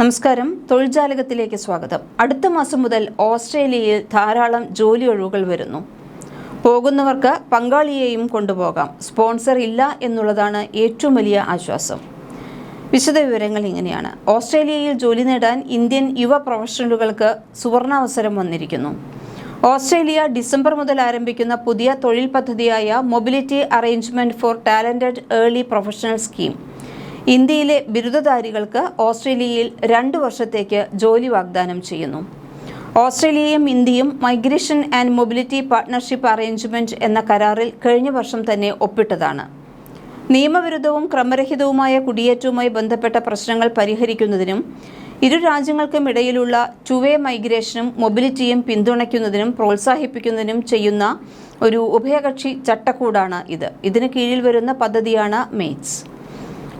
നമസ്കാരം. തൊഴിൽജാലകത്തിലേക്ക് സ്വാഗതം. അടുത്ത മാസം മുതൽ ഓസ്ട്രേലിയയിൽ ധാരാളം ജോലി ഒഴിവുകൾ വരുന്നു. പോകുന്നവർക്ക് പങ്കാളിയെയും കൊണ്ടുപോകാം. സ്പോൺസർ ഇല്ല എന്നുള്ളതാണ് ഏറ്റവും വലിയ ആശ്വാസം. വിശദ വിവരങ്ങൾ ഇങ്ങനെയാണ്. ഓസ്ട്രേലിയയിൽ ജോലി നേടാൻ ഇന്ത്യൻ യുവ പ്രൊഫഷണലുകൾക്ക് സുവർണാവസരം വന്നിരിക്കുന്നു. ഓസ്ട്രേലിയ ഡിസംബർ മുതൽ ആരംഭിക്കുന്ന പുതിയ തൊഴിൽ പദ്ധതിയായ mobility arrangement for talented early professional scheme. ഇന്ത്യയിലെ ബിരുദധാരികൾക്ക് ഓസ്ട്രേലിയയിൽ രണ്ട് വർഷത്തേക്ക് ജോലി വാഗ്ദാനം ചെയ്യുന്നു. ഓസ്ട്രേലിയയും ഇന്ത്യയും migration and mobility partnership arrangement എന്ന കരാറിൽ കഴിഞ്ഞ വർഷം തന്നെ ഒപ്പിട്ടതാണ്. നിയമവിരുദ്ധവും ക്രമരഹിതവുമായ കുടിയേറ്റവുമായി ബന്ധപ്പെട്ട പ്രശ്നങ്ങൾ പരിഹരിക്കുന്നതിനും ഇരു രാജ്യങ്ങൾക്കും ഇടയിലുള്ള ചുവേ മൈഗ്രേഷനും മൊബിലിറ്റിയും പിന്തുണയ്ക്കുന്നതിനും പ്രോത്സാഹിപ്പിക്കുന്നതിനും ചെയ്യുന്ന ഒരു ഉഭയകക്ഷി ചട്ടക്കൂടാണ് ഇത്. ഇതിന് കീഴിൽ വരുന്ന പദ്ധതിയാണ് മേറ്റ്സ്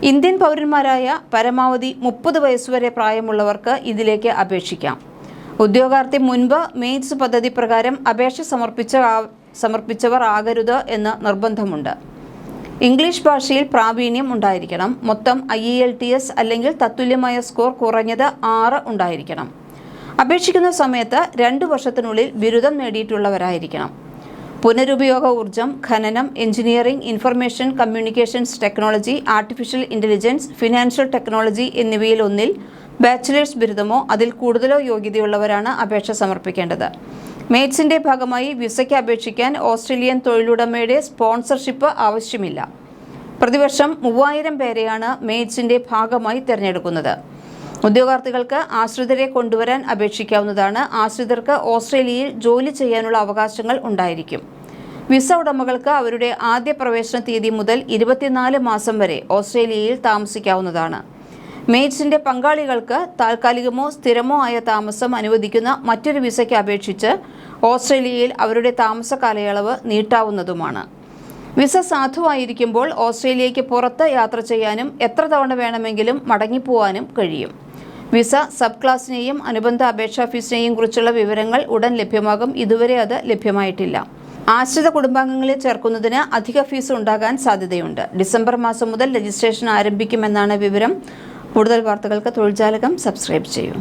ഇന്ത്യൻ പൗരന്മാരായ പരമാവധി മുപ്പത് വയസ്സുവരെ പ്രായമുള്ളവർക്ക് ഇതിലേക്ക് അപേക്ഷിക്കാം. ഉദ്യോഗാർത്ഥി മുൻപ് മെയിൻസ് പദ്ധതി പ്രകാരം അപേക്ഷ സമർപ്പിച്ച സമർപ്പിച്ചവർ ആകരുത് എന്ന് നിർബന്ധമുണ്ട്. ഇംഗ്ലീഷ് ഭാഷയിൽ പ്രാവീണ്യം ഉണ്ടായിരിക്കണം. മൊത്തം ഐ എൽ ടി എസ് അല്ലെങ്കിൽ തത്തുല്യമായ സ്കോർ കുറഞ്ഞത് ആറ് ഉണ്ടായിരിക്കണം. അപേക്ഷിക്കുന്ന സമയത്ത് രണ്ട് വർഷത്തിനുള്ളിൽ ബിരുദം നേടിയിട്ടുള്ളവരായിരിക്കണം. പുനരുപയോഗ ഊർജം ഖനനം engineering information communications technology artificial intelligence financial technology എന്നിവയിൽ ഒന്നിൽ ബാച്ചിലേഴ്സ് ബിരുദമോ അതിൽ കൂടുതലോ യോഗ്യതയുള്ളവരാണ് അപേക്ഷ സമർപ്പിക്കേണ്ടത്. മേറ്റ്സിന്റെ ഭാഗമായി വിസയ്ക്ക് അപേക്ഷിക്കാൻ ഓസ്ട്രേലിയൻ തൊഴിലുടമയുടെ സ്പോൺസർഷിപ്പ് ആവശ്യമില്ല. പ്രതിവർഷം മൂവായിരം പേരെയാണ് മേറ്റ്സിന്റെ ഭാഗമായി തിരഞ്ഞെടുക്കുന്നത്. ഉദ്യോഗാർത്ഥികൾക്ക് ആശ്രിതരെ കൊണ്ടുവരാൻ അപേക്ഷിക്കാവുന്നതാണ്. ആശ്രിതർക്ക് ഓസ്ട്രേലിയയിൽ ജോലി ചെയ്യാനുള്ള അവകാശങ്ങൾ ഉണ്ടായിരിക്കും. വിസ ഉടമകൾക്ക് അവരുടെ ആദ്യ പ്രവേശന തീയതി മുതൽ ഇരുപത്തിനാല് മാസം വരെ ഓസ്ട്രേലിയയിൽ താമസിക്കാവുന്നതാണ്. മേറ്റ്സിന്റെ പങ്കാളികൾക്ക് താൽക്കാലികമോ സ്ഥിരമോ ആയ താമസം അനുവദിക്കുന്ന മറ്റൊരു വിസയ്ക്ക് അപേക്ഷിച്ച് ഓസ്ട്രേലിയയിൽ അവരുടെ താമസ കാലയളവ് നീട്ടാവുന്നതുമാണ്. വിസ സാധുവായിരിക്കുമ്പോൾ ഓസ്ട്രേലിയയ്ക്ക് പുറത്ത് യാത്ര ചെയ്യാനും എത്ര തവണ വേണമെങ്കിലും മടങ്ങിപ്പോവാനും കഴിയും. വിസ സബ് ക്ലാസിനെയും അനുബന്ധ അപേക്ഷാ ഫീസിനെയും കുറിച്ചുള്ള വിവരങ്ങൾ ഉടൻ ലഭ്യമാകും. ഇതുവരെ അത് ലഭ്യമായിട്ടില്ല. ആശ്രിത കുടുംബാംഗങ്ങളെ ചേർക്കുന്നതിന് അധിക ഫീസ് ഉണ്ടാകാൻ സാധ്യതയുണ്ട്. ഡിസംബർ മാസം മുതൽ രജിസ്ട്രേഷൻ ആരംഭിക്കുമെന്നാണ് വിവരം. കൂടുതൽ വാർത്തകൾക്ക് തൊഴിൽജാലകം സബ്സ്ക്രൈബ് ചെയ്യൂ.